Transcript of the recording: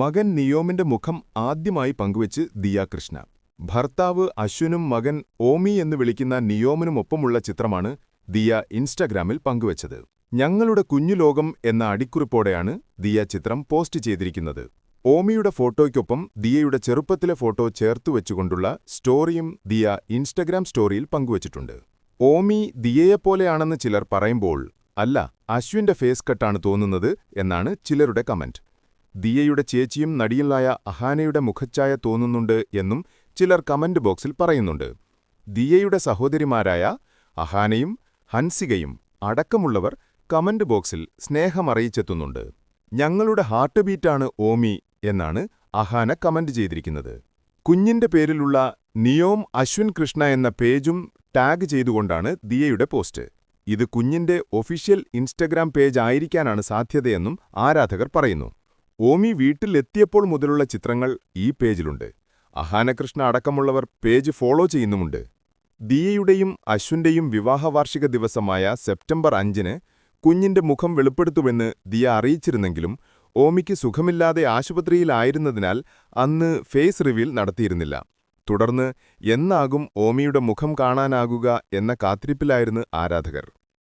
മകൻ നിയോമിന്റെ മുഖം ആദ്യമായി പങ്കുവച്ച് ദിയാകൃഷ്ണ ഭർത്താവ് അശ്വിനും മകൻ ഓമി എന്ന് വിളിക്കുന്ന നിയോമിനുമൊപ്പമുള്ള ചിത്രമാണ് ദിയ ഇൻസ്റ്റഗ്രാമിൽ പങ്കുവച്ചത്. ഞങ്ങളുടെ കുഞ്ഞുലോകം എന്ന അടിക്കുറിപ്പോടെയാണ് ദിയ ചിത്രം പോസ്റ്റ് ചെയ്തിരിക്കുന്നത്. ഓമിയുടെ ഫോട്ടോയ്ക്കൊപ്പം ദിയയുടെ ചെറുപ്പത്തിലെ ഫോട്ടോ ചേർത്തുവെച്ചുകൊണ്ടുള്ള സ്റ്റോറിയും ദിയ ഇൻസ്റ്റഗ്രാം സ്റ്റോറിയിൽ പങ്കുവച്ചിട്ടുണ്ട്. ഓമി ദിയയെപ്പോലെയാണെന്ന് ചിലർ പറയുമ്പോൾ അല്ല അശ്വിന്റെ ഫേസ് കട്ടാണ് തോന്നുന്നത് എന്നാണ് ചിലരുടെ കമന്റ്. ദിയയുടെ ചേച്ചിയും നടിയിലായ അഹാനയുടെ മുഖച്ഛായ തോന്നുന്നുണ്ട് എന്നും ചിലർ കമന്റ് ബോക്സിൽ പറയുന്നുണ്ട്. ദിയയുടെ സഹോദരിമാരായ അഹാനയും ഹൻസികയും അടക്കമുള്ളവർ കമന്റ് ബോക്സിൽ സ്നേഹമറിയിച്ചെത്തുന്നുണ്ട് ഞങ്ങളുടെ ഹാർട്ട് ബീറ്റാണ് ഓമി എന്നാണ് അഹാന കമന്റ് ചെയ്തിരിക്കുന്നത്. കുഞ്ഞിന്റെ പേരിലുള്ള നിയോം അശ്വിൻ കൃഷ്ണ എന്ന പേജും ടാഗ് ചെയ്തുകൊണ്ടാണ് ദിയയുടെ പോസ്റ്റ്. ഇത് കുഞ്ഞിന്റെ ഒഫീഷ്യൽ ഇൻസ്റ്റഗ്രാം പേജ് ആയിരിക്കാനാണ് സാധ്യതയെന്നും ആരാധകർ പറയുന്നു. ഓമി വീട്ടിലെത്തിയപ്പോൾ മുതലുള്ള ചിത്രങ്ങൾ ഈ പേജിലുണ്ട്. അഹാനകൃഷ്ണ അടക്കമുള്ളവർ പേജ് ഫോളോ ചെയ്യുന്നുമുണ്ട്. ദിയയുടെയും അശ്വിന്റെയും വിവാഹവാർഷിക ദിവസമായ സെപ്റ്റംബർ അഞ്ചിന് കുഞ്ഞിന്റെ മുഖം വെളിപ്പെടുത്തുമെന്ന് ദിയ അറിയിച്ചിരുന്നെങ്കിലും ഓമിക്ക് സുഖമില്ലാതെ ആശുപത്രിയിലായിരുന്നതിനാൽ അന്ന് ഫേസ് റിവീൽ നടത്തിയിരുന്നില്ല. തുടർന്ന് എന്നാകും ഓമിയുടെ മുഖം കാണാനാകുക എന്ന കാത്തിരിപ്പിലായിരുന്നു ആരാധകർ.